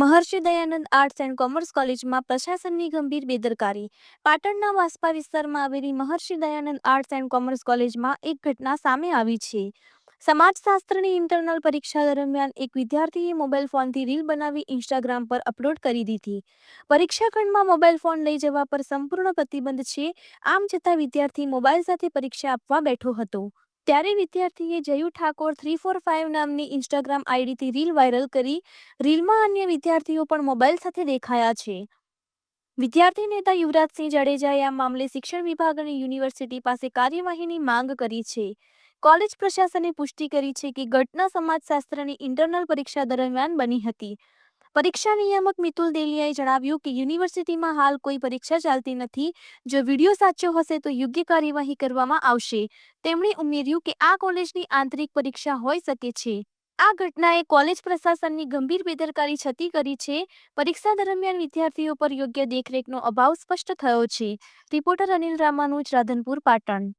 Maharshi Dayanand arts and commerce કોલેજમાં પ્રશાસનની ગંભીર બેદરકારી. પાટણના વાસપા વિસ્તારમાં આવેલી Maharshi Dayanand arts and commerce કોલેજમાં એક ઘટના સામે આવી છે. સમાજશાસ્ત્રની ઇન્ટરનલ પરીક્ષા દરમિયાન એક વિદ્યાર્થીએ મોબાઈલ ફોનથી રીલ બનાવી ઇન્સ્ટાગ્રામ પર અપલોડ કરી દીધી. પરીક્ષાખંડમાં મોબાઈલ ફોન લઈ જવા પર સંપૂર્ણ પ્રતિબંધ છે, આમ છતાં વિદ્યાર્થી મોબાઈલ સાથે પરીક્ષા આપવા બેઠો હતો. ત્યારે વિદ્યાર્થીએ Jayu Thakor three four five નામની ઇન્સ્ટાગ્રામ આઈડીથી રીલ વાયરલ કરી. રીલમાં અન્ય વિદ્યાર્થીઓ પણ મોબાઈલ સાથે દેખાયા છે. વિદ્યાર્થી નેતા યુવરાજસિંહ જાડેજાએ આ મામલે શિક્ષણ વિભાગ અને યુનિવર્સિટી પાસે કાર્યવાહીની માંગ કરી છે. કોલેજ પ્રશાસને પુષ્ટિ કરી છે કે ઘટના સમાજશાસ્ત્રની ઇન્ટરનલ પરીક્ષા દરમિયાન બની હતી. પરીક્ષા નિયામક મિતુલ દેલિયાએ જણાવ્યું કે યુનિવર્સિટીમાં હાલ કોઈ પરીક્ષા ચાલતી નથી. જો વીડિયો સાચો હશે તો યોગ્ય કાર્યવાહી કરવામાં આવશે. તેમણે ઉમેર્યું કે આ કોલેજની આંતરિક પરીક્ષા હોઈ શકે છે. આ ઘટનાએ કોલેજ પ્રશાસનની ગંભીર બેદરકારી છતી કરી છે. પરીક્ષા દરમિયાન વિદ્યાર્થીઓ પર યોગ્ય દેખરેખનો અભાવ સ્પષ્ટ થયો છે. રિપોર્ટર અનિલ રામાનુજ, રાધનપુર, પાટણ.